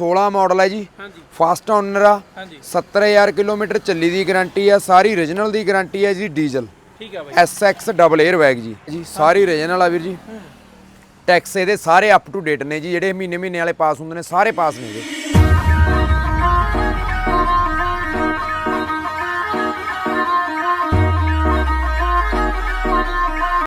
16 model ਹੈ ਜੀ। ਹਾਂਜੀ। ਫਸਟ ਓਨਰ ਆ। ਹਾਂਜੀ। 70000 ਕਿਲੋਮੀਟਰ ਚੱਲੀ ਦੀ ਗਾਰੰਟੀ ਆ। ਸਾਰੀ origignal ਦੀ ਗਾਰੰਟੀ ਹੈ ਜੀ ਡੀਜ਼ਲ ਠੀਕ ਆ ਬਾਈ। SX ਡਬਲ 에ਅਰ ਬੈਗ ਜੀ। ਜੀ ਸਾਰੀ origignal ਆ ਵੀਰ ਜੀ। ਟੈਕਸ ਇਹਦੇ ਸਾਰੇ ਅਪ ਟੂ ਡੇਟ ਨੇ ਜੀ। ਜਿਹੜੇ ਮਹੀਨੇ ਮਹੀਨੇ ਵਾਲੇ ਪਾਸ ਹੁੰਦੇ ਨੇ ਸਾਰੇ ਪਾਸ ਨੇ ਜੀ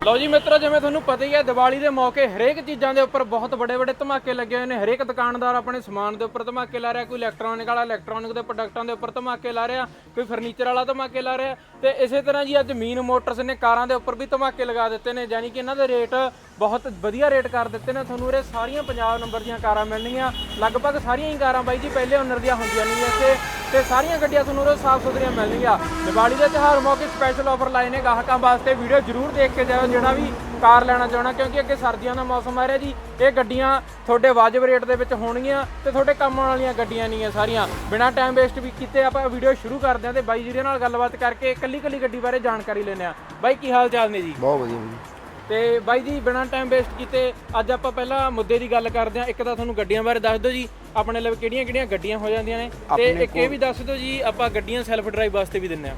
ਲਓ ਜੀ ਮਿੱਤਰੋ, ਜਿਵੇਂ ਤੁਹਾਨੂੰ ਪਤਾ ਹੀ ਹੈ, ਦੀਵਾਲੀ ਦੇ ਮੌਕੇ ਹਰੇਕ ਚੀਜ਼ਾਂ ਦੇ ਉੱਪਰ ਬਹੁਤ ਵੱਡੇ ਵੱਡੇ ਧਮਾਕੇ ਲੱਗੇ ਹੋਏ ਨੇ। ਹਰੇਕ ਦੁਕਾਨਦਾਰ ਆਪਣੇ ਸਮਾਨ ਦੇ ਉੱਪਰ ਧਮਾਕੇ ਲਾ ਰਿਹਾ, ਕੋਈ ਇਲੈਕਟ੍ਰੋਨਿਕ ਵਾਲਾ ਇਲੈਕਟ੍ਰੋਨਿਕ ਦੇ ਪ੍ਰੋਡਕਟਾਂ ਦੇ ਉੱਪਰ ਧਮਾਕੇ ਲਾ ਰਿਹਾ, ਕੋਈ ਫਰਨੀਚਰ ਵਾਲਾ ਧਮਾਕੇ ਲਾ ਰਿਹਾ। ਤੇ ਇਸੇ ਤਰ੍ਹਾਂ ਜੀ ਅੱਜ ਮੀਨ ਮੋਟਰਸ ਨੇ ਕਾਰਾਂ ਦੇ ਉੱਪਰ ਵੀ ਧਮਾਕੇ ਲਗਾ ਦਿੱਤੇ ਨੇ, ਯਾਨੀ ਕਿ ਇਹਨਾਂ ਦੇ ਰੇਟ ਬਹੁਤ ਵਧੀਆ ਰੇਟ ਕਰ ਦਿੱਤੇ ਨੇ। ਤੁਹਾਨੂੰ ਉਰੇ ਸਾਰੀਆਂ ਪੰਜਾਬ ਨੰਬਰ ਦੀਆਂ ਕਾਰਾਂ ਮਿਲਣਗੀਆਂ ਲਗਭਗ ਸਾਰੀਆਂ ਹੀ ਕਾਰਾਂ ਬਾਈ ਜੀ, ਪਹਿਲੇ ਓਨਰ ਦੀਆਂ ਹੁੰਦੀਆਂ ਨਹੀਂ ਇੱਥੇ। ਤੇ ਸਾਰੀਆਂ ਗੱਡੀਆਂ ਤੁਹਾਨੂੰ ਉਰੇ ਸਾਫ਼ ਸੁਥਰੀਆਂ ਮਿਲਣਗੀਆਂ। ਦੀਵਾਲੀ ਦੇ ਤਿਉਹਾਰ ਮੌਕੇ ਸਪੈਸ਼ਲ ਆਫਰ ਲਾਏ ਨੇ ਗਾਹਕਾਂ ਵਾਸਤੇ। ਵੀਡੀਓ ਜ਼ਰੂਰ ਦੇਖ ਕੇ ਜਾਓ ਜਿਹੜਾ ਵੀ ਕਾਰ ਲੈਣਾ ਚਾਹਣਾ ਕਿਉਂਕਿ ਅੱਗੇ ਸਰਦੀਆਂ ਦਾ ਮੌਸਮ ਆ ਰਿਹਾ ਜੀ ਇਹ ਗੱਡੀਆਂ ਤੁਹਾਡੇ ਵਾਜਬ ਰੇਟ ਦੇ ਵਿੱਚ ਹੋਣਗੀਆਂ ਤੇ ਤੁਹਾਡੇ ਕੰਮ ਆਉਣ ਵਾਲੀਆਂ ਗੱਡੀਆਂ ਨਹੀਂ ਆ ਸਾਰੀਆਂ। ਬਿਨਾਂ ਟਾਈਮ ਵੇਸਟ ਵੀ ਕੀਤੇ ਆਪਾਂ ਵੀਡੀਓ ਸ਼ੁਰੂ ਕਰਦੇ ਹਾਂ ਤੇ ਬਾਈ ਜੀ ਦੇ ਨਾਲ ਗੱਲਬਾਤ ਕਰਕੇ ਇਕੱਲੀ ਇਕੱਲੀ ਗੱਡੀ ਬਾਰੇ ਜਾਣਕਾਰੀ ਲੈਂਦੇ ਆ ਬਾਈ ਕੀ ਹਾਲ ਚਾਲ ਨੇ ਜੀ? ਬਹੁਤ ਵਧੀਆ ਜੀ। ਤੇ ਬਾਈ ਜੀ ਬਿਨਾਂ ਟਾਈਮ ਵੇਸਟ ਕੀਤੇ ਅੱਜ ਆਪਾਂ ਪਹਿਲਾਂ ਮੁੱਦੇ ਦੀ ਗੱਲ ਕਰਦੇ ਹਾਂ। ਇੱਕ ਤਾਂ ਤੁਹਾਨੂੰ ਗੱਡੀਆਂ ਬਾਰੇ ਦੱਸ ਦਿਓ ਜੀ ਆਪਣੇ ਲਈ ਕਿਹੜੀਆਂ ਕਿਹੜੀਆਂ ਗੱਡੀਆਂ ਹੋ ਜਾਂਦੀਆਂ ਨੇ ਤੇ ਇੱਕ ਇਹ ਵੀ ਦੱਸ ਦਿਓ ਜੀ ਆਪਾਂ ਗੱਡੀਆਂ ਸੈਲਫ ਡਰਾਈਵ ਵਾਸਤੇ ਵੀ ਦਿੰਨੇ ਆ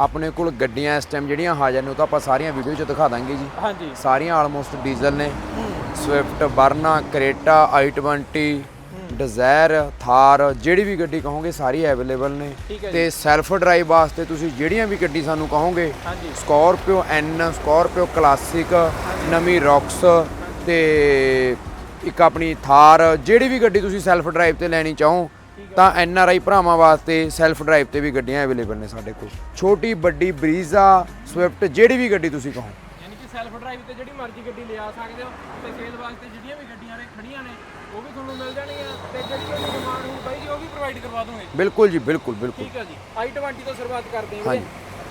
ਆਪਣੇ ਕੋਲ ਗੱਡੀਆਂ ਇਸ ਟਾਈਮ ਜਿਹੜੀਆਂ ਹਾਜ਼ਰ ਨੇ ਉਹ ਤਾਂ ਆਪਾਂ ਸਾਰੀਆਂ ਵੀਡੀਓ 'ਚ ਦਿਖਾ ਦਾਂਗੇ ਜੀ। ਹਾਂਜੀ। ਸਾਰੀਆਂ ਆਲਮੋਸਟ ਡੀਜ਼ਲ ਨੇ। Swift Verna Creta i20 Dzire Thar ਜਿਹੜੀ ਵੀ ਗੱਡੀ ਕਹੋਗੇ ਸਾਰੀ ਅਵੇਲੇਬਲ ਨੇ। ਤੇ ਸੈਲਫ ਡਰਾਈਵ ਵਾਸਤੇ ਤੁਸੀਂ ਜਿਹੜੀਆਂ ਵੀ ਗੱਡੀ ਸਾਨੂੰ ਕਹੋਗੇ ਹਾਂਜੀ। ਸਕਾਰਪੀਓ ਐਨ ਸਕਾਰਪੀਓ ਕਲਾਸਿਕ ਨਵੀਂ ਰੌਕਸ ਤੇ ਇੱਕ ਆਪਣੀ ਥਾਰ ਜਿਹੜੀ ਵੀ ਗੱਡੀ ਤੁਸੀਂ ਸੈਲਫ ਡਰਾਈਵ ਤੇ ਲੈਣੀ ਚਾਹੋ ਤਾਂ ਐਨ ਆਰ ਆਈ ਭਰਾਵਾਂ ਵਾਸਤੇ ਸੈਲਫ ਡਰਾਈਵ ਤੇ ਵੀ ਗੱਡੀਆਂ ਅਵੇਲੇਬਲ ਨੇ ਸਾਡੇ ਕੋਲ। ਛੋਟੀ ਵੱਡੀ ਬਰੀਜ਼ਾ ਸਵਿਫਟ ਜਿਹੜੀ ਵੀ ਗੱਡੀ ਤੁਸੀਂ ਕਹੋ। ਯਾਨੀ ਕਿ ਸੈਲਫ ਡਰਾਈਵ ਤੇ ਜਿਹੜੀ ਮਰਜ਼ੀ ਗੱਡੀ ਲਿਆ ਸਕਦੇ ਹੋ ਤੇ ਸੇਲ ਵਾਸਤੇ ਜਿਹੜੀਆਂ ਵੀ ਗੱਡੀਆਂ ਨੇ ਖੜੀਆਂ ਨੇ ਉਹ ਵੀ ਤੁਹਾਨੂੰ ਮਿਲ ਜਾਣਗੀਆਂ ਤੇ ਜਿਹੜੀ ਉਹਦੀ ਡਿਮਾਂਡ ਹੋਊ ਬਾਈ ਜੀ ਉਹ ਵੀ ਪ੍ਰੋਵਾਈਡ ਕਰਵਾ ਦੋਗੇ। ਬਿਲਕੁਲ ਜੀ ਬਿਲਕੁਲ ਬਿਲਕੁਲ। ਠੀਕ ਹੈ ਜੀ। I20 ਤੋਂ ਸ਼ੁਰੂਆਤ ਕਰਦੇ ਹਾਂ ਵੀਰੇ।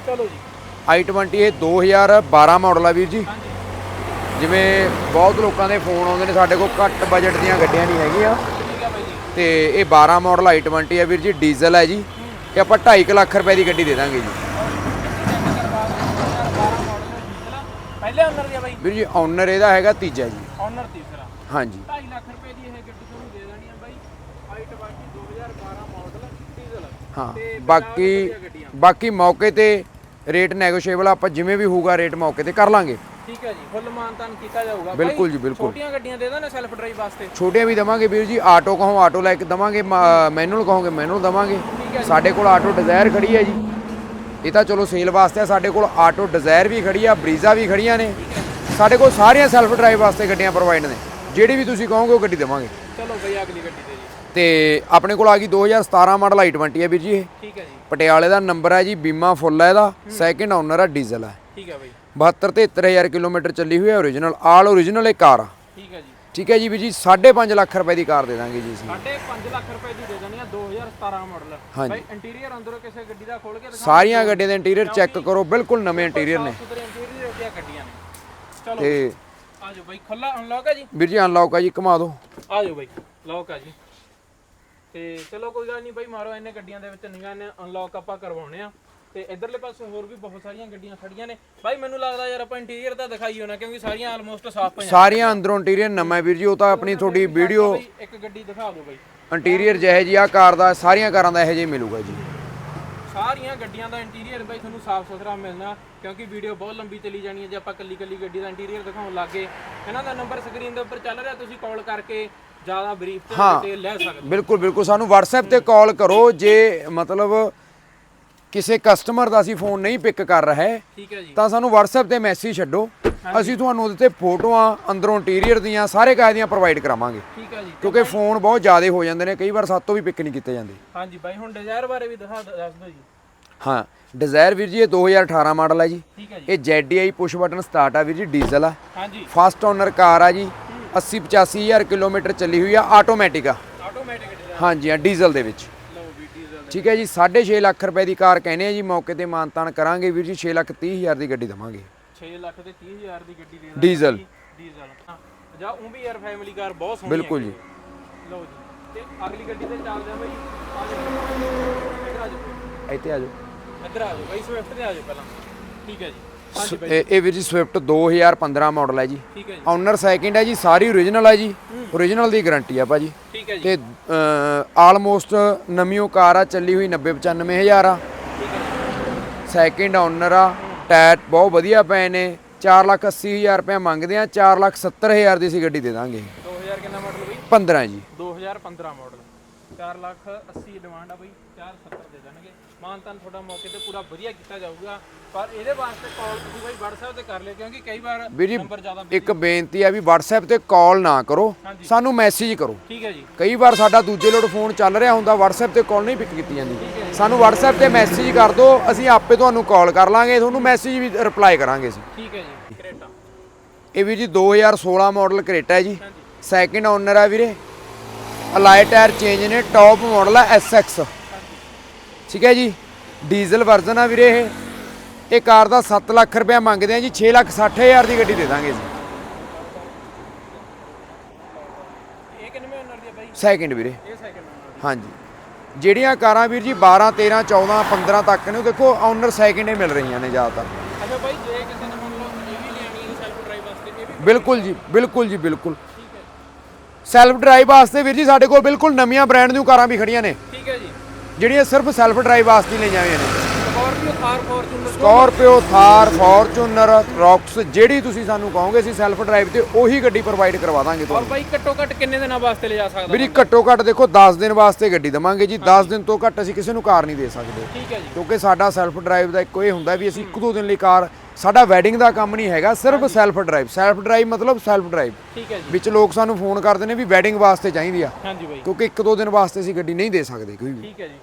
ਚਲੋ ਜੀ। I20 ਇਹ 2012 ਮਾਡਲ ਆ ਵੀਰ ਜੀ। ਜਿਵੇਂ ਬਹੁਤ ਲੋਕਾਂ ਦੇ ਫੋਨ ਆਉਂਦੇ ਨੇ ਸਾਡੇ ਕੋਲ ਘੱਟ ਬਜਟ ਦੀਆਂ ਗੱਡੀਆਂ ਨਹੀਂ ਹੈਗੀਆਂ। ਤੇ ਇਹ 12 ਮਾਡਲ i20 ਹੈ ਵੀਰ ਜੀ ਡੀਜ਼ਲ ਹੈ ਜੀ। ਤੇ ਆਪਾਂ 2.5 ਲੱਖ ਰੁਪਏ ਦੀ ਗੱਡੀ ਦੇ ਦਾਂਗੇ ਜੀ। ਪਹਿਲੇ ਓਨਰ ਦੀ ਆ ਬਾਈ। ਵੀਰ ਜੀ ਓਨਰ ਇਹਦਾ ਹੈਗਾ ਤੀਜਾ ਜੀ। ਓਨਰ ਤੀਸਰਾ। ਹਾਂਜੀ। 2.5 ਲੱਖ ਰੁਪਏ ਦੀ ਇਹ ਗੱਡੀ ਤੁਹਾਨੂੰ ਦੇ ਦੇਣੀ ਆ ਬਾਈ। i20 2012 ਮਾਡਲ ਡੀਜ਼ਲ ਹਾਂ ਬਾਕੀ। ਬਾਕੀ ਮੌਕੇ ਤੇ ਰੇਟ ਨੈਗੋਸ਼ੀਏਬਲ ਆਪਾਂ ਜਿਵੇਂ ਵੀ ਹੋਊਗਾ ਰੇਟ ਮੌਕੇ ਤੇ ਕਰ ਲਾਂਗੇ। ਠੀਕ ਹੈ ਜੀ ਫੁੱਲ ਮਾਨਤਾਨ ਕੀਤਾ ਜਾਊਗਾ। ਬਿਲਕੁਲ ਜੀ, ਬਿਲਕੁਲ। ਛੋਟੀਆਂ ਗੱਡੀਆਂ ਦੇ ਦਾਂ ਨੇ ਸੈਲਫ ਡਰਾਈਵ ਵਾਸਤੇ। ਛੋਟੀਆਂ ਵੀ ਦਵਾਂਗੇ ਵੀਰ ਜੀ ਆਟੋ ਕਹੋ ਆਟੋ ਲੈ ਕੇ ਦਵਾਂਗੇ ਮੈਨੂਅਲ ਕਹੋਗੇ ਮੈਨੂਅਲ ਦਵਾਂਗੇ। ਠੀਕ ਹੈ ਜੀ। ਸਾਡੇ ਕੋਲ ਆਟੋ ਡਿਜ਼ਾਇਰ ਖੜੀ ਹੈ ਜੀ। ਇਹ ਤਾਂ ਚਲੋ ਸੇਲ ਵਾਸਤੇ ਆ ਸਾਡੇ ਕੋਲ ਆਟੋ ਡਿਜ਼ਾਇਰ ਵੀ ਖੜੀ ਆ ਬਰੀਜ਼ਾ ਵੀ ਖੜੀਆਂ ਨੇ। ਸਾਡੇ ਕੋਲ ਸਾਰੀਆਂ ਸੈਲਫ ਡਰਾਈਵ ਵਾਸਤੇ ਗੱਡੀਆਂ ਪ੍ਰੋਵਾਈਡ ਨੇ। ਜਿਹੜੀ ਵੀ ਤੁਸੀਂ ਕਹੋਗੇ ਉਹ ਗੱਡੀ ਦੇਵਾਂਗੇ। ਚਲੋ ਬਈ ਅਗਲੀ ਗੱਡੀ ਤੇ ਜੀ। ਤੇ ਆਪਣੇ ਕੋਲ ਆ ਗਈ 2017 ਮਾਡਲ i20 ਹੈ ਵੀਰ ਜੀ ਇਹ। ਠੀਕ ਹੈ ਜੀ। ਪਟਿਆਲੇ ਦਾ ਨੰਬਰ ਹੈ ਜੀ ਬੀਮਾ ਫੁੱਲ ਹੈ ਇਹਦਾ। ਸੈਕਿੰਡ ਓਨਰ ਹੈ ਡੀਜ਼ਲ ਹੈ। ਠੀਕ ਹੈ ਬਈ। 72 73000 ਕਿਲੋਮੀਟਰ ਚੱਲੀ ਹੋਈ ਹੈ origignal ਆਲ origignal ਇਹ ਕਾਰ ਆ। ਠੀਕ ਹੈ ਜੀ। ਠੀਕ ਹੈ ਜੀ ਵੀਰ ਜੀ 5.5 ਲੱਖ ਰੁਪਏ ਦੀ ਕਾਰ ਦੇ ਦਾਂਗੇ ਜੀ ਅਸੀਂ। ਸਾਢੇ 5 ਲੱਖ ਰੁਪਏ ਦੀ ਦੇ ਦੇਣੀ ਆ 2017 ਮਾਡਲ। ਹਾਂਜੀ। ਬਾਈ ਇੰਟੀਰੀਅਰ ਅੰਦਰੋਂ ਕਿਸੇ ਗੱਡੀ ਦਾ ਖੋਲ ਕੇ ਦਿਖਾ ਸਾਰੀਆਂ ਗੱਡੀਆਂ ਦੇ ਇੰਟੀਰੀਅਰ ਚੈੱਕ ਕਰੋ ਬਿਲਕੁਲ ਨਵੇਂ ਇੰਟੀਰੀਅਰ ਨੇ। ਚਲੋ ਤੇ ਆ ਜਾਓ ਬਾਈ ਖੁੱਲਾ ਅਨਲੌਕ ਹੈ ਜੀ। ਵੀਰ ਜੀ ਅਨਲੌਕ ਆ ਜੀ ਘੁਮਾ ਦਿਓ। ਆ ਜਾਓ ਬਾਈ ਲੌਕ ਆ ਜੀ। ਤੇ ਚਲੋ ਕੋਈ ਗੱਲ ਨਹੀਂ ਬਾਈ ਮਾਰੋ ਇਹਨੇ ਗੱਡੀਆਂ ਦੇ ਵਿੱਚ ਨਿਗਾਹ ਨੇ ਅਨਲੌਕ ਆਪਾਂ ਕਰਵਾਉਣੇ ਆ। ਤੇ ਇਧਰਲੇ ਪਾਸੇ ਹੋਰ ਵੀ ਬਹੁਤ ਸਾਰੀਆਂ ਗੱਡੀਆਂ ਖੜੀਆਂ ਨੇ। ਬਾਈ ਮੈਨੂੰ ਲੱਗਦਾ ਯਾਰ ਆਪਾਂ ਇੰਟੀਰੀਅਰ ਤਾਂ ਦਿਖਾਈ ਹੋਣਾ ਕਿਉਂਕਿ ਸਾਰੀਆਂ ਆਲਮੋਸਟ ਸਾਫ਼ ਪਈਆਂ। ਸਾਰੀਆਂ ਅੰਦਰੋਂ ਇੰਟੀਰੀਅਰ ਨਵਾਂ ਵੀਰ ਜੀ ਉਹ ਤਾਂ ਆਪਣੀ ਤੁਹਾਡੀ ਵੀਡੀਓ ਇੱਕ ਗੱਡੀ ਦਿਖਾ ਦਿਓ ਬਾਈ। ਇੰਟੀਰੀਅਰ ਜਿਹੇ ਜੀ ਆ ਕਾਰ ਦਾ ਸਾਰੀਆਂ ਕਾਰਾਂ ਦਾ ਇਹੋ ਜਿਹਾ ਮਿਲੂਗਾ ਜੀ। ਸਾਰੀਆਂ ਗੱਡੀਆਂ ਦਾ ਇੰਟੀਰੀਅਰ ਬਾਈ ਤੁਹਾਨੂੰ ਸਾਫ਼ ਸੁਥਰਾ ਮਿਲਣਾ ਕਿਉਂਕਿ ਵੀਡੀਓ ਬਹੁਤ ਲੰਬੀ ਚਲੀ ਜਾਣੀ ਹੈ। ਜੇ ਆਪਾਂ ਕੱਲੀ ਕੱਲੀ ਗੱਡੀ ਦਾ ਇੰਟੀਰੀਅਰ ਦਿਖਾਉਣ ਲੱਗੇ ਇਹਨਾਂ ਦਾ ਨੰਬਰ ਸਕਰੀਨ ਦੇ ਉੱਪਰ ਚੱਲ ਰਿਹਾ ਤੁਸੀਂ ਕਾਲ ਕਰਕੇ ਜ਼ਿਆਦਾ ਬਰੀਫ ਤੇ ਡਿਟੇਲ ਲੈ ਸਕਦੇ ਬਿਲਕੁਲ ਬਿਲਕੁਲ। ਸਾਨੂੰ WhatsApp ਤੇ ਕਾਲ ਕਰੋ ਜੇ ਮਤਲਬ ਕਿਸੇ ਕਸਟਮਰ ਦਾ ਅਸੀਂ ਫੋਨ ਨਹੀਂ ਪਿਕ ਕਰ ਰਹੇ ਠੀਕ ਹੈ ਜੀ। ਤਾਂ ਸਾਨੂੰ WhatsApp ਤੇ ਮੈਸੇਜ ਛੱਡੋ। ਅਸੀਂ ਤੁਹਾਨੂੰ ਉਹਦੇ ਤੇ ਫੋਟੋਆਂ ਅੰਦਰੋਂ ਇੰਟੀਰੀਅਰ ਦੀਆਂ ਸਾਰੇ ਕਾਇ ਦੀਆਂ ਪ੍ਰੋਵਾਈਡ ਕਰਾਵਾਂਗੇ। ਠੀਕ ਹੈ ਜੀ। ਕਿਉਂਕਿ ਫੋਨ ਬਹੁਤ ਜ਼ਿਆਦਾ ਹੋ ਜਾਂਦੇ ਨੇ ਕਈ ਵਾਰ ਸਾਤੋਂ ਵੀ ਪਿਕ ਨਹੀਂ ਕੀਤੇ ਜਾਂਦੇ। ਹਾਂਜੀ ਬਾਈ ਹੁਣ ਡਿਜ਼ਾਇਰ ਬਾਰੇ ਵੀ ਦਿਖਾ ਦੱਸ ਦਿਓ ਜੀ। ਹਾਂ ਡਿਜ਼ਾਇਰ ਵੀਰ ਜੀ ਇਹ 2018 ਮਾਡਲ ਹੈ ਜੀ। ਠੀਕ ਹੈ ਜੀ। ਇਹ ZDI ਪੁਸ਼ ਬਟਨ ਸਟਾਰਟ ਆ ਵੀਰ ਜੀ ਡੀਜ਼ਲ ਆ। ਹਾਂਜੀ। ਫਸਟ ਓਨਰ ਕਾਰ ਆ ਜੀ। 80 85000 ਕਿਲੋਮੀਟਰ ਚੱਲੀ ਹੋਈ ਆ ਆਟੋਮੈਟਿਕ ਆ। ਆਟੋਮੈਟਿਕ ਹਾਂਜੀ ਆ ਡੀਜ਼ਲ ਦੇ ਵਿੱਚ। ਠੀਕ ਹੈ ਜੀ 6.5 ਲੱਖ ਰੁਪਏ ਦੀ ਕਾਰ ਕਹਿੰਦੇ ਆ ਜੀ ਮੌਕੇ ਤੇ ਮਾਨਤਾਨ ਕਰਾਂਗੇ ਵੀਰ ਜੀ 6 ਲੱਖ 30 ਹਜ਼ਾਰ ਦੀ ਗੱਡੀ ਦਵਾਂਗੇ। 6 ਲੱਖ ਤੇ 30 ਹਜ਼ਾਰ ਦੀ ਗੱਡੀ ਦੇ ਡੀਜ਼ਲ। ਡੀਜ਼ਲ ਹਾਂ। ਜਾਂ ਉਹ ਵੀ ਯਾਰ ਫੈਮਿਲੀ ਕਾਰ ਬਹੁਤ ਸੋਹਣੀ ਬਿਲਕੁਲ ਜੀ। ਲਓ ਜੀ ਤੇ ਅਗਲੀ ਗੱਡੀ ਤੇ ਚੱਲਦੇ ਆ ਬਾਈ ਇੱਥੇ ਆ ਜਾਓ। ਇੱਧਰ ਆ ਜਾਓ ਬਾਈ ਸਵਿਫਟ ਤੇ ਆ ਜਾਓ ਪਹਿਲਾਂ। ਠੀਕ ਹੈ ਜੀ। ਇਹ ਇਹ ਵੀਰ ਜੀ ਸਵਿਫਟ 2015 ਮਾਡਲ ਹੈ ਜੀ। ਠੀਕ ਹੈ ਜੀ। ਓਨਰ ਸੈਕਿੰਡ ਹੈ ਜੀ ਸਾਰੀ ਓਰੀਜਨਲ ਹੈ ਜੀ। ਓਰੀਜਨਲ ਦੀ ਗਾਰੰਟੀ ਆ ਭਾਜੀ। ਠੀਕ ਹੈ ਜੀ। ਤੇ ਆਲਮੋਸਟ ਨਵੀਂ ਕਾਰ ਆ ਚੱਲੀ ਹੋਈ 90 95000 ਆ। ਸੈਕਿੰਡ ਓਨਰ ਆ ਟਾਇਰ ਬਹੁਤ ਵਧੀਆ ਪਏ ਨੇ। 480000 ਰੁਪਏ ਮੰਗਦੇ ਆ 470000 ਦੀ ਅਸੀਂ ਗੱਡੀ ਦੇ ਦਾਂਗੇ। 2000 ਕਿੰਨਾ ਮਾਡਲ ਬਈ? 15 ਜੀ। 2015 ਮਾਡਲ 4 ਲੱਖ 80 ਡਿਮਾਂਡ ਆ ਬਈ 470 ਦੇ ਦੇਣਗੇ ਮਾਨਤਨ ਤੁਹਾਡਾ ਮੌਕੇ ਤੇ ਪੂਰਾ ਵਧੀਆ ਕੀਤਾ ਜਾਊਗਾ। ਪਰ ਇਹਦੇ ਵਾਸਤੇ ਕਾਲ ਤੁਸੀਂ ਬਈ WhatsApp ਤੇ ਕਰ ਲਿਓ ਕਿਉਂਕਿ ਕਈ ਵਾਰ ਵੀਰ ਜੀ ਨੰਬਰ ਜ਼ਿਆਦਾ ਇੱਕ ਬੇਨਤੀ ਆ ਵੀ WhatsApp ਤੇ ਕਾਲ ਨਾ ਕਰੋ ਹਾਂਜੀ। ਸਾਨੂੰ ਮੈਸੇਜ ਕਰੋ। ਠੀਕ ਹੈ ਜੀ। ਕਈ ਵਾਰ ਸਾਡਾ ਦੂਜੇ ਲੋਟ ਫੋਨ ਚੱਲ ਰਿਹਾ ਹੁੰਦਾ WhatsApp ਤੇ ਕਾਲ ਨਹੀਂ ਪਿਕ ਕੀਤੀ ਜਾਂਦੀ। ਸਾਨੂੰ WhatsApp ਤੇ ਮੈਸੇਜ ਕਰ ਦਿਓ ਅਸੀਂ ਆਪੇ ਤੁਹਾਨੂੰ ਕਾਲ ਕਰ ਲਾਂਗੇ ਤੁਹਾਨੂੰ ਮੈਸੇਜ ਵੀ ਰਿਪਲਾਈ ਕਰਾਂਗੇ ਅਸੀਂ। ਠੀਕ ਹੈ ਜੀ। ਕਰੇਟਾ। ਇਹ ਵੀ ਜੀ 2016 ਮਾਡਲ ਕਰੇਟਾ ਹੈ ਜੀ। ਸੈਕਿੰਡ ਓਨਰ ਆ ਵੀਰੇ। ਅਲਾਈ ਟਾਇਰ ਚੇਂਜ ਨੇ ਟੌਪ ਮਾਡਲ ਆ SX ਠੀਕ ਹੈ ਜੀ। ਡੀਜ਼ਲ ਵਰਜ਼ਨ ਆ ਵੀਰੇ ਇਹ। ਇਹ ਕਾਰ ਦਾ 7 ਲੱਖ ਰੁਪਏ ਮੰਗਦੇ ਆ ਜੀ 6 ਲੱਖ 60 ਹਜ਼ਾਰ ਦੀ ਗੱਡੀ ਦੇ ਦਾਂਗੇ ਜੀ। ਇਹ ਕਿੰਨੇ ਓਨਰ ਦੀ ਬਾਈ? ਸੈਕਿੰਡ ਵੀਰੇ। ਇਹ ਸੈਕਿੰਡ ਹਾਂਜੀ। ਜਿਹੜੀਆਂ ਕਾਰਾਂ ਵੀਰ ਜੀ 12 13 14 15 ਤੱਕ ਨੇ ਉਹ ਦੇਖੋ ਓਨਰ ਸੈਕਿੰਡ ਹੀ ਮਿਲ ਰਹੀਆਂ ਨੇ ਜ਼ਿਆਦਾਤਰ। ਅੱਛਾ ਬਾਈ ਜੇ ਕਿਸੇ ਨੇ ਮੰਨ ਲਓ ਇਹ ਵੀ ਲੈਣੀ ਹੈ ਸੈਲਫ ਡਰਾਈਵ ਵਾਸਤੇ ਇਹ ਵੀ ਬਿਲਕੁਲ ਜੀ ਬਿਲਕੁਲ ਜੀ ਬਿਲਕੁਲ। ਸੈਲਫ ਡਰਾਈਵ ਵਾਸਤੇ ਵੀਰ ਜੀ ਸਾਡੇ ਕੋਲ ਬਿਲਕੁਲ ਨਵੀਆਂ ਬ੍ਰਾਂਡ ਦੀਆਂ ਕਾਰਾਂ ਵੀ ਖੜੀਆਂ ਨੇ। ਜਿਹੜੀਆਂ ਸਿਰਫ ਸੈਲਫ ਡਰਾਈਵ ਵਾਸਤੇ ਲਈਆਂ ਹੋਈਆਂ ਨੇ। Scorpio Thar Fortuner Scorpio Thar Fortuner Roxx ਜਿਹੜੀ ਤੁਸੀਂ ਸਾਨੂੰ ਕਹੋਗੇ ਅਸੀਂ ਸੈਲਫ ਡਰਾਈਵ ਤੇ ਉਹੀ ਗੱਡੀ ਪ੍ਰੋਵਾਈਡ ਕਰਵਾ ਦਾਂਗੇ ਔਰ ਤੁਹਾਨੂੰ। ਬਾਈ ਘੱਟੋ ਘੱਟ ਕਿੰਨੇ ਦਿਨਾਂ ਵਾਸਤੇ ਲਿਜਾ ਸਕਦਾ ਵੀਰੇ ਘੱਟੋ ਘੱਟ ਦੇਖੋ 10 ਦਿਨ ਵਾਸਤੇ ਗੱਡੀ ਦਵਾਂਗੇ ਜੀ। 10 ਦਿਨ ਤੋਂ ਘੱਟ ਅਸੀਂ ਕਿਸੇ ਨੂੰ ਕਾਰ ਨਹੀਂ ਦੇ ਸਕਦੇ। ਠੀਕ ਹੈ ਜੀ। ਕਿਉਂਕਿ ਸਾਡਾ ਸੈਲਫ ਡਰਾਈਵ ਦਾ ਇੱਕੋ ਇਹ ਹੁੰਦਾ ਵੀ ਅਸੀਂ ਇੱਕ ਦੋ ਦਿਨ ਲਈ ਕਾਰ ਸਾਡਾ ਵੈਡਿੰਗ ਦਾ ਕੰਮ ਨਹੀਂ ਹੈਗਾ ਸਿਰਫ ਸੈਲਫ ਡਰਾਈਵ ਸੈਲਫ ਡਰਾਈਵ ਮਤਲਬ ਸੈਲਫ ਡਰਾਈਵ ਠੀਕ ਹੈ ਜੀ। ਵਿੱਚ ਲੋਕ ਸਾਨੂੰ ਫੋਨ ਕਰਦੇ ਨੇ ਵੀ ਵੈਡਿੰਗ ਵਾਸਤੇ ਚਾਹੀਦੀ ਆ। ਹਾਂਜੀ ਬਾਈ। ਕਿਉਂਕਿ ਇੱਕ ਦੋ ਦਿਨ ਵਾਸਤੇ ਅਸੀਂ ਗੱਡੀ ਨਹੀਂ ਦੇ ਸਕਦੇ ਕੋਈ ਵੀ। ਠੀਕ ਹੈ ਜੀ।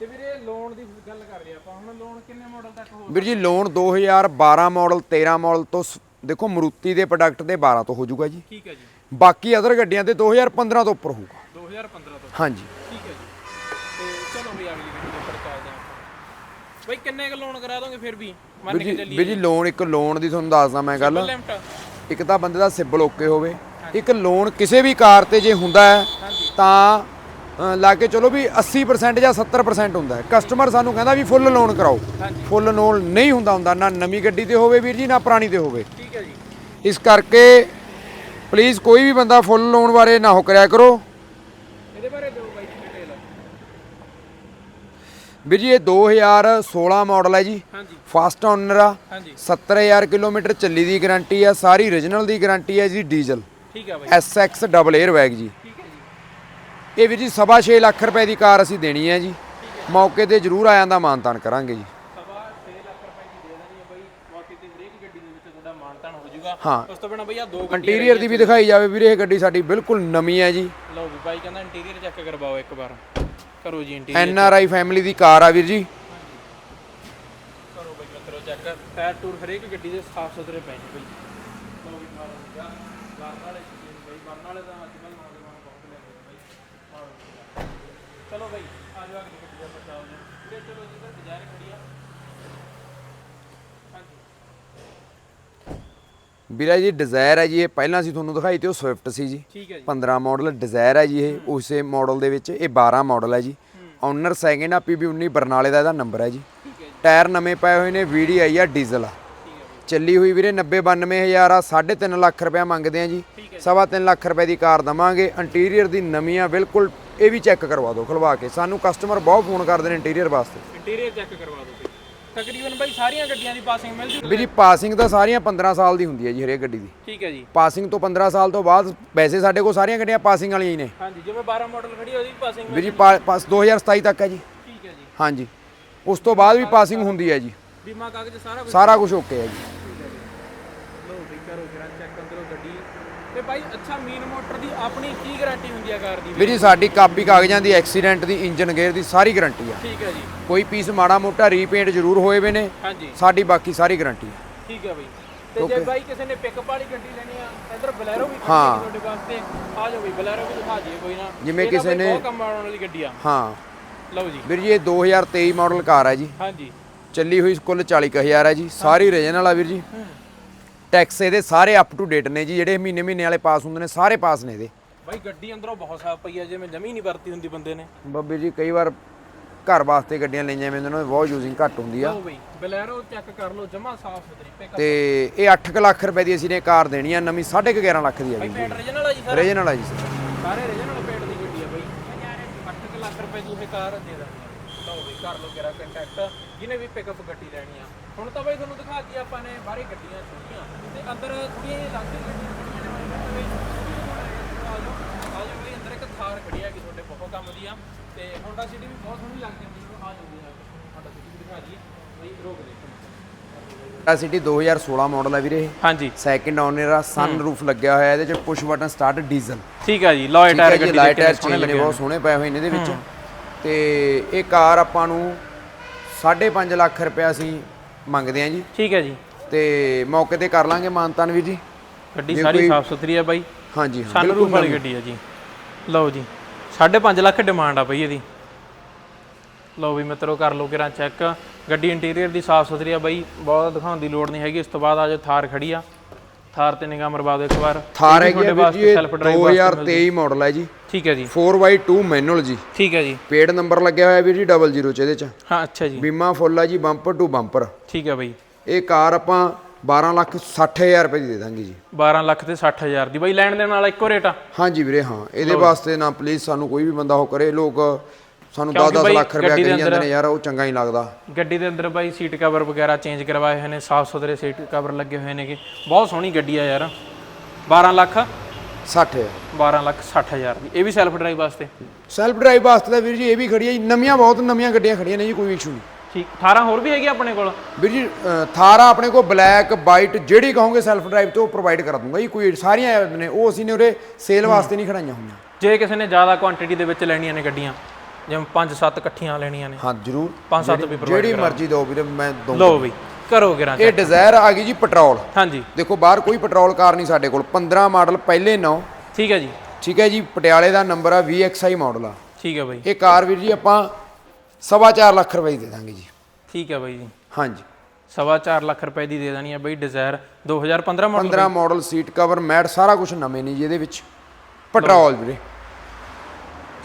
ਤੇ ਵੀਰੇ ਲੋਨ ਦੀ ਗੱਲ ਕਰ ਰਹੇ ਆਪਾਂ। ਹੁਣ ਲੋਨ ਕਿੰਨੇ ਮਾਡਲ ਤੱਕ ਹੋ ਵੀਰ ਜੀ ਲੋਨ 2012 ਮਾਡਲ 13 ਮਾਡਲ ਤੋਂ ਦੇਖੋ ਮਰੂਤੀ ਦੇ ਪ੍ਰੋਡਕਟ ਦੇ 12 ਤੋਂ ਹੋ ਜਾਊਗਾ ਜੀ। ਠੀਕ ਹੈ ਜੀ। ਬਾਕੀ ਅਦਰ ਗੱਡੀਆਂ ਤੇ 2015 ਤੋਂ ਉੱਪਰ ਹੋਊਗਾ। 2015 ਤੋਂ। ਹਾਂਜੀ ਠੀਕ ਹੈ ਜੀ ਤੇ ਚਲੋ ਬਈ ਅਗਲੀ ਗੱਡੀ ਦੇ ਉੱਪਰ ਚੱਲਦੇ ਆਪਾਂ ਬਾਈ ਕਿੰਨੇ ਕੁ ਲੋਨ ਕਰਾ ਦੋਗੇ ਫਿਰ ਵੀ? ਮੰਨ ਕੇ ਚੱਲੀਏ। ਵੀਰ ਜੀ ਲੋਨ ਇੱਕ ਲੋਨ ਦੀ ਤੁਹਾਨੂੰ ਦੱਸਦਾ ਮੈਂ ਗੱਲ। ਲਿਮਟ ਇੱਕ ਤਾਂ ਬੰਦੇ ਦਾ ਸਿਬਲ ਓਕੇ ਹੋਵੇ। ਇੱਕ ਲੋਨ ਕਿਸੇ ਵੀ ਕਾਰ ਤੇ ਜੇ ਹੁੰਦਾ ਹੈ ਤਾਂ ਲਾ ਕੇ ਚਲੋ ਵੀ 80% ਜਾਂ 70% ਹੁੰਦਾ ਹੈ। ਕਸਟਮਰ ਸਾਨੂੰ ਕਹਿੰਦਾ ਵੀ ਫੁੱਲ ਲੋਨ ਕਰਾਓ। ਫੁੱਲ ਲੋਨ ਨਹੀਂ ਹੁੰਦਾ ਹੁੰਦਾ ਨਾ ਨਵੀਂ ਗੱਡੀ ਤੇ ਹੋਵੇ ਵੀਰ ਜੀ ਨਾ ਪੁਰਾਣੀ ਤੇ ਹੋਵੇ। ਠੀਕ ਹੈ ਜੀ। ਇਸ ਕਰਕੇ ਪਲੀਜ਼ ਕੋਈ ਵੀ ਬੰਦਾ ਫੁੱਲ ਲੋਨ ਬਾਰੇ ਨਾ ਹੋ ਕਰਿਆ ਕਰੋ ਇਹਦੇ ਬਾਰੇ ਦਿਓ ਬਾਈ ਡਿਟੇਲ ਵੀਰ ਜੀ ਇਹ 2016 ਮਾਡਲ ਹੈ ਜੀ। ਹਾਂਜੀ। ਫਸਟ ਓਨਰ ਆ। ਹਾਂਜੀ। 70000 ਕਿਲੋਮੀਟਰ ਚੱਲੀ ਦੀ ਗਾਰੰਟੀ ਆ। ਸਾਰੀ ਓਰੀਜਨਲ ਦੀ ਗਾਰੰਟੀ ਹੈ ਜੀ ਡੀਜ਼ਲ ਠੀਕ ਹੈ ਬਾਈ। SX ਡਬਲ 에ਅਰ ਬੈਗ ਜੀ। ਠੀਕ ਹੈ ਜੀ। ਇਹ ਵੀਰ ਜੀ ਸਵਾ ਛੇ ਲੱਖ ਰੁਪਏ ਦੀ ਕਾਰ ਅਸੀਂ ਦੇਣੀ ਹੈ ਜੀ। ਮੌਕੇ ਤੇ ਜ਼ਰੂਰ ਆਇਆਂ ਦਾ ਮਾਨਤਾਨ ਕਰਾਂਗੇ ਜੀ। 6 ਹੈ ਬਾਈ। ਉਸ ਤੋਂ ਬਿਨਾ ਬਈਆ ਦੋ ਇੰਟੀਰੀਅਰ ਦੀ ਵੀ ਦਿਖਾਈ ਜਾਵੇ ਵੀਰੇ ਇਹ ਗੱਡੀ ਸਾਡੀ ਬਿਲਕੁਲ ਨਵੀਂ ਹੈ ਜੀ। ਲਓ ਵੀ ਬਾਈ ਕਹਿੰਦਾ ਇੰਟੀਰੀਅਰ ਚੈੱਕ ਕਰਵਾਓ ਇੱਕ ਵਾਰ। ਕਰੋ ਜੀ interior N R I family the car ਆ ਵੀਰ ਜੀ। ਕਰੋ ਬਈ ਮਿੱਤਰੋ ਚੈੱਕ। ਟਾਇਰ ਟੂਰ ਹਰੇਕ ਗੱਡੀ ਦੇ ਸਾਫ਼ ਸੁਥਰੇ ਪਏ ਨੇ ਬਈ। ਲਓ ਵੀ ਮਾਰੋ ਜਾ ਵਰਨ ਵਾਲੇ ਸ਼ੀਸ਼ੇ ਨੇ ਬਈ। ਵਰਨ ਵਾਲੇ ਤਾਂ ਅੱਜ ਕੱਲ੍ਹ ਨੌਜਵਾਨ ਬਹੁਤ ਲੈਂਦੇ ਨੇ ਬਈ। ਮਾਰੋ। ਚਲੋ ਬਈ ਆ ਜਾਓ ਅਗਲੀ ਗੱਡੀ ਦਾ ਪਤਾ ਹੋ ਜਾ ਵੀਰੇ ਚਲੋ ਜੀ ਤਾਂ ਡਿਜ਼ਾਇਰ ਖੜੀ ਆ। ਵੀਰਾ ਜੀ ਡਿਜ਼ਾਇਰ ਹੈ ਜੀ ਇਹ ਪਹਿਲਾਂ ਅਸੀਂ ਤੁਹਾਨੂੰ ਦਿਖਾਈ ਤੇ ਉਹ ਸਵਿਫਟ ਸੀ ਜੀ। ਠੀਕ ਹੈ ਜੀ। 15 ਮਾਡਲ ਡਿਜ਼ਾਇਰ ਹੈ ਜੀ ਇਹ ਉਸੇ ਮਾਡਲ ਦੇ ਵਿੱਚ ਇਹ 12 ਮਾਡਲ ਹੈ ਜੀ। ਓਨਰ ਸੈਕਿੰਡ ਆ ਪੀਬੀ 19 ਬਰਨਾਲੇ ਦਾ ਇਹਦਾ ਨੰਬਰ ਹੈ ਜੀ। ਟਾਇਰ ਨਵੇਂ ਪਏ ਹੋਏ ਨੇ ਵੀਡੀ ਆਈ ਆ ਡੀਜ਼ਲ ਆ। ਚੱਲੀ ਹੋਈ ਵੀਰੇ 90 92000 ਆ 3.5 ਲੱਖ ਰੁਪਏ ਮੰਗਦੇ ਆ ਜੀ। ਸਵਾ ਤਿੰਨ ਲੱਖ ਰੁਪਏ ਦੀ ਕਾਰ ਦਵਾਂਗੇ। ਇੰਟੀਰੀਅਰ ਦੀ ਨਵੀਂ ਆ ਬਿਲਕੁਲ ਇਹ ਵੀ ਚੈੱਕ ਕਰਵਾ ਦਿਓ ਖਲਵਾ ਕੇ। ਸਾਨੂੰ ਕਸਟਮਰ ਬਹੁਤ ਫੋਨ ਕਰਦੇ ਨੇ ਇੰਟੀਰੀਅਰ ਵਾਸਤੇ। ਇੰਟੀਰੀਅਰ ਚੈੱਕ ਕਰਵਾ ਦਿਓ। ਤਕਰੀਬਨ ਬਾਈ ਸਾਰੀਆਂ ਗੱਡੀਆਂ ਦੀ ਪਾਸਿੰਗ ਮਿਲ ਜੂ। ਵੀ ਜੀ ਪਾਸਿੰਗ ਤਾਂ ਸਾਰੀਆਂ 15 ਸਾਲ ਦੀ ਹੁੰਦੀ ਹੈ ਜੀ ਹਰੇਕ ਗੱਡੀ ਦੀ। ਠੀਕ ਹੈ ਜੀ। ਪਾਸਿੰਗ ਤੋਂ 15 ਸਾਲ ਤੋਂ ਬਾਅਦ ਵੈਸੇ ਸਾਡੇ ਕੋਲ ਸਾਰੀਆਂ ਗੱਡੀਆਂ ਪਾਸਿੰਗ ਵਾਲੀਆਂ ਹੀ ਨੇ। ਹਾਂਜੀ ਜਿਵੇਂ 12 ਮਾਡਲ ਖੜੀ ਉਹਦੀ ਪਾਸਿੰਗ ਵੀ ਜੀ ਪਾ- ਪਾਸ 2027 ਤੱਕ ਹੈ ਜੀ। ਠੀਕ ਹੈ ਜੀ। ਹਾਂਜੀ। ਉਸ ਤੋਂ ਬਾਅਦ ਵੀ ਪਾਸਿੰਗ ਹੁੰਦੀ ਹੈ ਜੀ। ਬੀਮਾ ਕਾਗਜ਼ ਸਾਰਾ ਕੁਝ ਸਾਰਾ ਕੁਝ ਓਕੇ ਹੈ ਜੀ। ਲੋ ਵੀ ਕਰੋ ਜਰਾ ਚੈੱਕ ਅੰਦਰੋਂ ਗੱਡੀ। ਤੇ ਭਾਈ ਅੱਛਾ ਮੀਨ ਮੋਟਰ ਦੀ ਆਪਣੀ ਕੀ ਗਾਰੰਟੀ ਹੁੰਦੀ ਹੈ ਕਾਰ ਦੀ? ਵੀ ਜੀ ਸਾਡੀ ਕਾਪੀ ਕਾਗਜ਼ਾਂ ਦੀ ਐਕਸੀਡੈਂਟ ਦੀ ਇੰਜਨ ਗੇਅਰ ਦੀ ਸਾਰੀ ਗਾਰੰਟੀ ਆ। ਠੀਕ ਹੈ ਜੀ। ਕੋਈ ਪੀਸ ਮਾੜਾ ਮੋਟਾ ਰੀਪੇਂਟ ਜ਼ਰੂਰ ਹੋਏ ਵੇ ਨੇ ਹਾਂਜੀ। ਸਾਡੀ ਬਾਕੀ ਸਾਰੀ ਗਾਰੰਟੀ ਹੈ ਠੀਕ ਹੈ ਬਈ। ਤੇ ਜੇ ਬਾਈ ਕਿਸੇ ਨੇ ਪਿਕਅਪ ਵਾਲੀ ਗੱਡੀ ਲੈਣੀ ਆ ਇਧਰ ਬਲੈਰੋ ਵੀ ਖੜੀ ਹਾਂ। ਹੈ। ਤੁਹਾਡੇ ਵਾਸਤੇ ਆ ਜਾਓ ਬਈ ਬਲੈਰੋ ਵੀ ਦਿਖਾ ਦਈਏ ਕੋਈ ਨਾ। ਜਿਵੇਂ ਇਹ ਤਾਂ ਕਿਸੇ ਬਈ ਨੇ- ਬਹੁਤ ਕੰਮ ਆਉਣ ਵਾਲੀ ਗੱਡੀ ਆ। ਹਾਂ। ਲਓ ਜੀ। ਵੀਰ ਜੀ ਇਹ 2023 ਮਾਡਲ ਕਾਰ ਹੈ ਜੀ। ਹਾਂਜੀ। ਚੱਲੀ ਹੋਈ ਕੁੱਲ 40000 ਹੈ ਜੀ। ਸਾਰੀ ਰੀਜਨਲ ਆ ਵੀਰ ਜੀ। ਟੈਕਸ ਇਹਦੇ ਸਾਰੇ ਅਪ ਟੂ ਡੇਟ ਨੇ ਜੀ ਜਿਹੜੇ ਮਹੀਨੇ ਮਹੀਨੇ ਵਾਲੇ ਪਾਸ ਹੁੰਦੇ ਨੇ ਸਾਰੇ ਪਾਸ ਨੇ ਇਹਦੇ। ਬਾਈ ਗੱਡੀ ਅੰਦਰੋਂ ਬਹੁਤ ਸਾਫ਼ ਪਈ ਹੈ ਜਿਵੇਂ ਜਮੀ ਨਹੀਂ ਵਰਤੀ ਹੁੰਦੀ ਬੰਦੇ ਨੇ। ਬੱਬੇ ਜੀ ਕਈ ਵਾਰ ਘਰ ਵਾਸਤੇ ਗੱਡੀਆਂ ਲਈਆਂ ਮੈਂ ਉਹਨਾਂ ਦੀ ਬਹੁਤ ਯੂਜ਼ਿੰਗ ਘੱਟ ਹੁੰਦੀ ਆ। ਲਓ ਬਈ ਬਲੈਰੋ ਚੈੱਕ ਕਰ ਲਓ ਜਮਾ ਸਾਫ਼ ਸੁਥਰੀ ਪਿਕ ਤੇ ਇਹ 8 ਲੱਖ ਰੁਪਏ ਦੀ ਅਸੀਂ ਨੇ ਕਾਰ ਦੇਣੀ ਆ ਨਵੀਂ 11.5 ਲੱਖ ਦੀ ਆ ਜੀ। ਪੇਟ ਰੀਜਨਲ ਆ ਜੀ ਸਰ? ਰੀਜਨਲ ਆ ਜੀ। ਸਰ ਸਾਰੇ ਰੀਜਨਲ ਪੇਟ ਦੀ ਗੱਡੀ ਆ ਬਈ। 8 ਲੱਖ ਰੁਪਏ ਦੀ ਇਹ ਕਾਰ ਦੇ ਦਾਂਗੇ ਲਓ ਬਈ ਕਰ ਲਓ ਕਿਹੜਾ ਕੰਟੈਕਟ ਜਿਹਨੇ ਵੀ ਪਿਕਅਪ ਗੱਡੀ ਲੈਣੀ ਆ। ਹੁਣ ਤਾਂ ਬਈ ਤੁਹਾਨੂੰ ਦਿਖਾਤੀ ਆਪਾਂ ਨੇ ਬਾਹਰੀ ਗੱਡੀਆਂ ਛੋਟੀਆਂ ਤੇ ਅੰਦਰ ਥੋੜੀਆਂ ਜਿਹੀਆਂ ਲੱਗ ਗੱਡੀਆਂ ਖੜੀਆਂ ਨੇ ਬਾਈ। ਨਵੇਂ ਆ ਜਾਓ। ਬਈ ਅੰਦਰ ਇੱਕ ਥਾਰ ਖੜੀ ਹੈਗੀ ਤੁਹਾਡੇ ਬਹੁਤ ਕੰਮ ਦੀ ਆ। ਤੇ ਹੋਂਡਾ ਸਿਟੀ ਵੀ ਬਹੁਤ ਸੋਹਣੀ ਲੱਗ ਜਾਂਦੀ ਹੈ ਆ ਜਾਂਦੀ ਹੈ ਹੋਂਡਾ ਸਿਟੀ ਵੀ ਦਿਖਾ ਦਈਏ। ਬਈ ਰੋਕ ਦੇ ਟਾ ਸਿਟੀ 2016 ਮਾਡਲ ਹੈ ਵੀਰੇ ਹਾਂਜੀ। ਸੈਕਿੰਡ ਓਨਰ ਆ ਸਨ ਰੂਫ ਲੱਗਿਆ ਹੋਇਆ ਇਹਦੇ ਚ ਪੁਸ਼ ਬਟਨ ਸਟਾਰਟ ਡੀਜ਼ਲ ਠੀਕ ਆ ਜੀ ਹੈ ਟਾਇਰ ਗੱਡੀ ਲਾਈਟ ਦੇ ਟਾਇਰ ਸੋਹਣੇ ਚੇਂਜ ਨੇ ਲੱਗੇ ਬਹੁਤ ਸੋਹਣੇ ਪਏ ਹੋਏ ਨੇ ਇਹਦੇ ਵਿੱਚ। ਤੇ ਇਹ ਕਾਰ ਆਪਾਂ ਨੂੰ 5.5 ਲੱਖ ਰੁਪਏ ਅਸੀਂ ਮੰਗਦੇ ਆ ਜੀ। ਠੀਕ ਹੈ ਜੀ। ਤੇ ਮੌਕੇ ਤੇ ਕਰ ਲਾਂਗੇ ਮਾਨਤਾਨ ਵੀਰ ਜੀ। ਗੱਡੀ ਜੇ ਸਾਰੀ ਕੋਈ- ਸਾਫ਼ ਸੁਥਰੀ ਆ ਬਾਈ। ਹਾਂਜੀ ਹਾਂ ਸਨ ਰੂਫ ਵਾਲੀ ਗੱਡੀ ਆ ਜੀ। ਲਓ ਜੀ 5.5 ਲੱਖ ਡਿਮਾਂਡ ਆ ਬਈ ਇਹਦੀ। ਲਓ ਵੀ ਮਿੱਤਰੋ ਕਰ ਲਓ ਕਿਰਾਂ ਚੈੱਕ। ਗੱਡੀ ਇੰਟੀਰੀਅਰ ਦੀ ਸਾਫ਼ ਸੁਥਰੀ ਆ ਬਈ ਬਹੁਤ ਦਿਖਾਉਣ ਦੀ ਲੋੜ ਨਹੀਂ ਹੈਗੀ। ਇਸ ਤੋਂ ਬਾਅਦ ਆ ਜੋ ਥਾਰ ਖੜੀ ਆ। ਥਾਰ ਤੇ ਨਿਗਾਹ ਮਰਵਾ ਦਿਓ ਇੱਕ ਵਾਰ। ਥਾਰ ਹੈਗੀ ਤੁਹਾਡੇ ਵੀਰ ਜੀ ਇਹ self drive ਵਾਸਤੇ ਮਿਲਦੀ। 2023 ਮਾਡਲ ਹੈ ਜੀ। ਠੀਕ ਹੈ ਜੀ। 4x2 ਮੈਨੂਅਲ ਜੀ। ਠੀਕ ਹੈ ਜੀ। ਪੇਡ ਨੰਬਰ ਲੱਗਿਆ ਹੋਇਆ ਵੀਰ ਜੀ 00 ਚ ਇਹਦੇ ਚ। ਹਾਂ ਅੱਛਾ ਜੀ। ਬੀਮਾ ਫੁੱਲ ਹੈ ਜੀ ਬੰਪਰ ਟੂ ਬੰਪਰ ਠੀਕ ਹੈ ਬਈ। ਇਹ ਕਾਰ ਆਪਾਂ 12 ਲੱਖ 60000 ਰੁਪਏ ਦੀ ਦੇ ਦਾਂਗੇ ਜੀ। 12 ਲੱਖ ਤੇ 60000 ਦੀ। ਬਈ ਲੈਣ ਦੇਣ ਵਾਲਾ ਇੱਕੋ ਰੇਟ ਆ। ਹਾਂਜੀ ਵੀਰੇ ਹਾਂ। ਇਹਦੇ ਵਾਸਤੇ ਨਾ ਪਲੀਜ਼ ਸਾਨੂੰ ਕੋਈ ਵੀ ਬੰਦਾ ਉਹ ਕਰੇ। ਲੋਕ ਸਾਨੂੰ ਕਿਉਂਕਿ 10-10 ਬਾਈ ਲੱਖ ਰੁਪਏ ਕਹੀ ਜਾਂਦੇ ਨੇ ਯਾਰ ਉਹ ਚੰਗਾ ਹੀ ਲੱਗਦਾ। ਗੱਡੀ ਦੇ ਅੰਦਰ ਬਾਈ ਸੀਟ ਕਵਰ ਵਗੈਰਾ ਚੇਂਜ ਕਰਵਾਏ ਹੋਏ ਨੇ ਸਾਫ਼ ਸੁਥਰੇ ਸੀਟ ਕਵਰ ਲੱਗੇ ਹੋਏ ਨੇਗੇ। ਬਹੁਤ ਸੋਹਣੀ ਗੱਡੀ ਆ ਯਾਰ। 12 ਲੱਖ? 60 12 ਲੱਖ 60 ਹਜ਼ਾਰ ਦੀ। ਇਹ ਵੀ ਸੈਲਫ ਡਰਾਈਵ ਵਾਸਤੇ? ਸੈਲਫ ਡਰਾਈਵ ਵਾਸਤੇ ਤਾਂ ਵੀਰ ਜੀ ਇਹ ਵੀ ਖੜੀ ਹੈ ਜੀ। ਨਵੀਆਂ ਬਹੁਤ ਨਵੀਆਂ ਗੱਡੀਆਂ ਖੜੀਆਂ ਨੇ ਜੀ ਕੋਈ ਇਸ਼ੂ ਨਹੀਂ। ਠੀਕ। 18 ਹੋਰ ਵੀ ਹੈਗੀ ਆਪਣੇ ਕੋਲ? ਵੀਰ ਜੀ ਅ, ਥਾਰਾ ਆਪਣੇ ਕੋਲ ਬਲੈਕ ਵਾਈਟ ਜਿਹੜੀ ਕਹੋਗੇ ਸੈਲਫ ਡਰਾਈਵ ਤੇ ਪ੍ਰੋਵਾਈਡ ਕਰ ਦੂੰਗਾ ਜੀ। ਕੋਈ ਸਾਰੀਆਂ ਨੇ ਉਹ ਅਸੀਂ ਨੇ ਉਰੇ ਸੇਲ ਵਾਸਤੇ ਨਹੀਂ ਖੜਾਈਆਂ ਹੋਈਆਂ। ਜੇ ਕਿਸੇ ਨੇ ਜ਼ਿਆਦਾ ਕੁਆਂਟੀਟੀ ਦੇ ਵਿੱਚ ਲੈਣੀਆਂ ਨੇ ਗੱਡੀਆਂ ਜਿਵੇਂ 5-7 ਇਕੱਠੀਆਂ ਲੈਣੀਆਂ ਨੇ। ਹਾਂ ਜਰੂਰ। 5-7 ਵੀ provide ਜਿਹੜੀ ਮਰਜ਼ੀ ਦਿਓ ਵੀਰੇ ਮੈਂ ਦਊਂ ਲਓ ਬਈ ਕਰੋ ਗਿਰਾਂ ਇਹ ਡਿਜ਼ਾਇਰ ਆ ਗਈ ਜੀ ਪੈਟਰੋਲ ਹਾਂਜੀ। ਦੇਖੋ ਬਾਹਰ ਕੋਈ ਪੈਟਰੋਲ ਕਾਰ ਨਹੀਂ ਸਾਡੇ ਕੋਲ। 15 ਮਾਡਲ ਪਹਿਲੇ ਨੌ। ਠੀਕ ਹੈ ਜੀ। ਠੀਕ ਹੈ ਜੀ ਪਟਿਆਲੇ ਦਾ ਨੰਬਰ ਆ VXI ਮਾਡਲ ਆ। ਠੀਕ ਹੈ ਬਾਈ। ਇਹ ਕਾਰ ਵੀਰ ਜੀ ਆਪਾਂ ਸਵਾ ਲੱਖ ਰੁਪਏ ਦੀ ਦਾਂਗੇ ਜੀ। ਠੀਕ ਹੈ ਬਾਈ ਜੀ। ਹਾਂਜੀ। ਸਵਾ ਲੱਖ ਰੁਪਏ ਦੀ ਦੇ ਦੇਣੀ ਹੈ ਬਈ Dzire 2015 model 15 model seat cover mat ਸਾਰਾ ਕੁਝ ਨਵੇਂ ਨੇ ਜੀ ਇਹਦੇ ਵਿੱਚ। ਪੈਟਰੋਲ ਵੀਰੇ।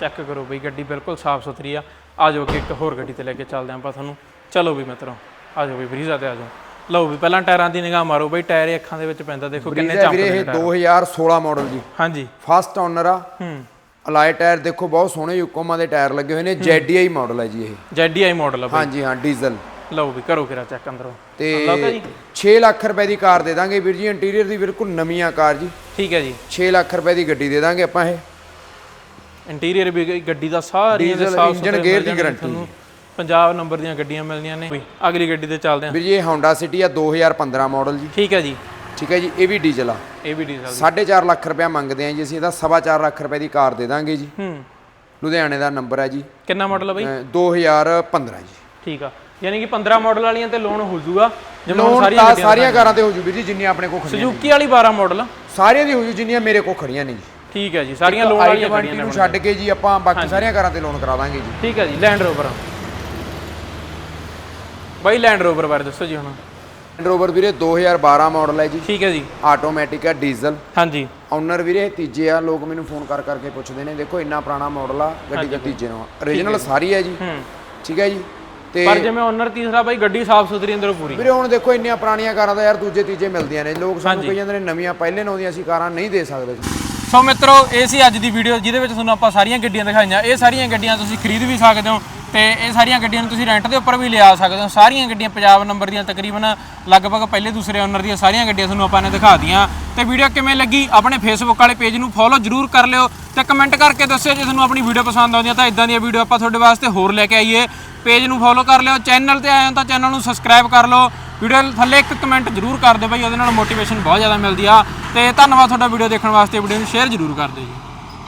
ਚੈੱਕ ਕਰੋ ਬਈ ਗੱਡੀ ਬਿਲਕੁਲ ਸਾਫ਼ ਸੁਥਰੀ ਆ। ਆ ਜਾਓ ਕਿ ਇੱਕ ਹੋਰ ਗੱਡੀ ਤੇ ਲੈ ਕੇ ਚੱਲਦੇ ਆਂ ਆਪਾਂ ਤੁਹਾਨੂੰ। ਚਲੋ ਵੀ ਮਿੱਤਰੋ ਆ ਜਾਓ ਬਈ ਬਰੀਜ਼ਾ ਤੇ ਆ ਜਾਓ। ਲਓ ਵੀ ਪਹਿਲਾਂ ਟਾਇਰਾਂ ਦੀ ਨਿਗਾਹ ਮਾਰੋ ਬਈ ਟਾਇਰ ਇਹ ਅੱਖਾਂ ਦੇ ਵਿੱਚ ਪੈਂਦਾ ਦੇਖੋ ਕਿੰਨੇ ਚਮਕਦੇ ਇਹ ਨੇ ਟਾਇਰ। 2016 ਮਾਡਲ ਜੀ। ਹਾਂਜੀ। ਫਸਟ ਓਨਰ ਆ। ਹੂੰ। ਅਲਾਈ ਟਾਇਰ ਦੇਖੋ ਬਹੁਤ ਸੋਹਣੇ ਯੂਕੋਮਾ ਦੇ ਟਾਇਰ ਲੱਗੇ ਹੋਏ ਨੇ। ZDI ਮਾਡਲ ਹੈ ਜੀ ਇਹ। ZDI ਮਾਡਲ ਆ ਬਈ। ਹਾਂਜੀ ਹਾਂ ਡੀਜ਼ਲ ਲਓ ਵੀ ਕਰੋ ਕਿਰਾ ਚੈੱਕ ਅੰਦਰੋਂ। ਤੇ ਅਨਲੌਕ ਹੈ ਜੀ? 6 ਲੱਖ ਰੁਪਏ ਦੀ ਕਾਰ ਦੇ ਦਾਂਗੇ ਵੀਰ ਜੀ। ਇੰਟੀਰੀਅਰ ਦੀ ਬਿਲਕੁਲ ਨਵੀਂ ਆ ਕਾਰ ਜੀ। ਠੀਕ ਹੈ ਜੀ। 6 ਲੱਖ ਰੁਪਏ ਦੀ ਗੱਡੀ ਦੇ ਦਾਂਗੇ ਆਪਾਂ ਇਹ। ਇੰਟੀਰੀਅਰ ਵੀ ਗੱਡੀ ਦਾ ਸਾਰੀਆਂ ਦੇ ਸਾਫ਼ ਇੰਜਨ, ਗੇਅਰ ਦੀ ਗਾਰੰਟੀ। ਪੰਜਾਬ ਨੰਬਰ ਦੀਆਂ ਗੱਡੀਆਂ ਮਿਲਦੀਆਂ ਨੇ। ਅਗਲੀ ਗੱਡੀ ਤੇ ਚੱਲਦੇ ਆਂ ਵੀਰ ਜੀ ਇਹ Honda City ਆ 2015 ਮਾਡਲ ਜੀ। ਠੀਕ ਹੈ ਜੀ। ਠੀਕ ਹੈ ਜੀ ਇਹ ਵੀ ਡੀਜ਼ਲ ਆ। ਇਹ ਵੀ ਡੀਜ਼ਲ 4.5 ਲੱਖ ਰੁਪਏ ਮੰਗਦੇ ਆ ਜੀ ਅਸੀਂ ਇਹਦਾ 4.5 ਲੱਖ ਰੁਪਏ ਦੀ ਕਾਰ ਦੇ ਦਾਂਗੇ ਜੀ। ਹੂੰ। ਲੁਧਿਆਣੇ ਦਾ ਨੰਬਰ ਹੈ ਜੀ। ਕਿੰਨਾ ਮਾਡਲ ਆ ਬਈ? ਅ, 2015 ਜੀ। ਠੀਕ ਆ। ਯਾਨੀ ਕਿ 15 ਮਾਡਲ ਵਾਲੀਆਂ ਤੇ ਲੋਨ ਹੋ ਜਾਊਗਾ ਜਿਵੇਂ ਸਾਰੀਆਂ ਸਾਰੀਆਂ ਕਾਰਾਂ ਤੇ ਹੋ ਜੂ ਵੀਰ ਜੀ ਜਿੰਨੀਆਂ ਆਪਣੇ ਕੋਲ ਖੜੀਆਂ। ਸੁਜ਼ੂਕੀ ਵਾਲੀ 12 ਮਾਡਲ ਸਾਰੀਆਂ ਦੀ ਹੋ ਜੂ ਜਿੰਨੀਆਂ ਮੇਰੇ ਕੋਲ ਖੜੀਆਂ ਨੇ ਜੀ। ਠੀਕ ਹੈ ਜੀ ਸਾਰੀਆਂ ਲੋਨ ਵਾਲੀਆਂ i20 ਗੱਡੀਆਂ ਨੂੰ ਨੇ ਛੱਡ ਕੇ ਜੀ ਆਪਾਂ ਬਾਕੀ ਸਾਰੀਆਂ ਕਾਰਾਂ ਤੇ ਲੋਨ ਕਰਾ ਦਾਂਗੇ ਜੀ। ਠੀਕ ਹੈ ਜੀ ਲੈਂਡ ਰੋਵਰ ਬਾਈ ਲੈਂਡ ਰੋਵਰ ਬਾਰੇ ਦੱਸੋ ਜੀ ਹੁਣ। ਲੈਂਡ ਰੋਵਰ ਵੀਰੇ 2012 ਮਾਡਲ ਹੈ ਜੀ। ਠੀਕ ਹੈ ਜੀ। ਆਟੋਮੈਟਿਕ ਹੈ ਡੀਜ਼ਲ ਹਾਂਜੀ। ਓਨਰ ਵੀਰੇ ਤੀਜੇ ਆ ਲੋਕ ਮੈਨੂੰ ਫੋਨ ਕਰ ਕਰਕੇ ਪੁੱਛਦੇ ਨੇ ਦੇਖੋ ਇੰਨਾ ਪੁਰਾਣਾ ਮਾਡਲ ਆ ਗੱਡੀ ਦਾ ਤੀਜੇ ਨੂੰ origignal ਸਾਰੀ ਹੈ ਜੀ। ਹੂੰ। ਠੀਕ ਹੈ ਜੀ। ਤੇ ਪਰ ਜਿਵੇਂ ਓਨਰ ਤੀਸਰਾ ਬਾਈ ਗੱਡੀ ਸਾਫ਼ ਸੁਥਰੀ ਅੰਦਰੋਂ ਪੂਰੀ। ਵੀਰੇ ਹੁਣ ਦੇਖੋ ਇੰਨੀਆਂ ਪੁਰਾਣੀਆਂ ਕਾਰਾਂ ਦਾ ਯਾਰ ਦੂਜੇ ਤੀਜੇ ਮਿਲਦੀਆਂ ਨੇ। ਲੋਕ ਸਾਨੂੰ ਕਹੀ ਜਾਂਦੇ ਨੇ ਨਵੀਆਂ ਪਹਿਲੇ ਨੌ ਦੀਆਂ ਅਸੀਂ ਕਾਰਾਂ ਨਹੀਂ ਦੇ ਸਕਦੇ ਸੋ ਮਿੱਤਰੋ, ਇਹ ਸੀ ਅੱਜ ਦੀ ਵੀਡੀਓ ਜਿਹਦੇ ਵਿੱਚ ਤੁਹਾਨੂੰ ਆਪਾਂ ਸਾਰੀਆਂ ਗੱਡੀਆਂ ਦਿਖਾਈਆਂ। ਇਹ ਸਾਰੀਆਂ ਗੱਡੀਆਂ ਤੁਸੀਂ ਖਰੀਦ ਵੀ ਸਕਦੇ ਹੋ। ਤੇ ਇਹ ਸਾਰੀਆਂ ਗੱਡੀਆਂ ਨੂੰ ਤੁਸੀਂ ਰੈਂਟ ਦੇ ਉੱਪਰ ਵੀ ਲਿਆ ਸਕਦੇ ਹੋ। ਸਾਰੀਆਂ ਗੱਡੀਆਂ ਪੰਜਾਬ ਨੰਬਰ ਦੀਆਂ ਤਕਰੀਬਨ ਲਗਭਗ ਪਹਿਲੇ ਦੂਸਰੇ ਓਨਰ ਦੀਆਂ ਸਾਰੀਆਂ ਗੱਡੀਆਂ ਤੁਹਾਨੂੰ ਆਪਾਂ ਨੇ ਦਿਖਾ ਦੀਆਂ ਤੇ ਵੀਡੀਓ ਕਿਵੇਂ ਲੱਗੀ ਆਪਣੇ ਫੇਸਬੁੱਕ ਵਾਲੇ ਪੇਜ ਨੂੰ ਫੋਲੋ ਜਰੂਰ ਕਰ ਲਿਓ ਤੇ ਕਮੈਂਟ ਕਰਕੇ ਦੱਸਿਓ ਜੇ ਤੁਹਾਨੂੰ ਆਪਣੀ ਵੀਡੀਓ ਪਸੰਦ ਆਉਂਦੀ ਹੈ ਤਾਂ ਇਦਾਂ ਦੀਆਂ ਵੀਡੀਓ ਆਪਾਂ ਤੁਹਾਡੇ ਵਾਸਤੇ ਹੋਰ ਲੈ ਕੇ ਆਈਏ। ਪੇਜ ਨੂੰ ਫੋਲੋ ਕਰ ਲਿਓ ਚੈਨਲ ਤੇ ਆਏ ਹੋ ਤਾਂ ਚੈਨਲ ਨੂੰ ਸਬਸਕ੍ਰਾਈਬ ਕਰ ਲਓ। ਵੀਡੀਓ ਥੱਲੇ ਇੱਕ ਕਮੈਂਟ ਜਰੂਰ ਕਰ ਦਿਓ ਬਾਈ ਉਹਦੇ ਨਾਲ ਮੋਟੀਵੇਸ਼ਨ ਬਹੁਤ ਜ਼ਿਆਦਾ ਮਿਲਦੀ ਆ। ਤੇ ਧੰਨਵਾਦ ਤੁਹਾਡਾ ਵੀਡੀਓ ਦੇਖਣ ਵਾਸਤੇ ਵੀਡੀਓ ਨੂੰ ਸ਼ੇਅਰ ਜਰੂਰ ਕਰ ਦਿਓ ਜੀ।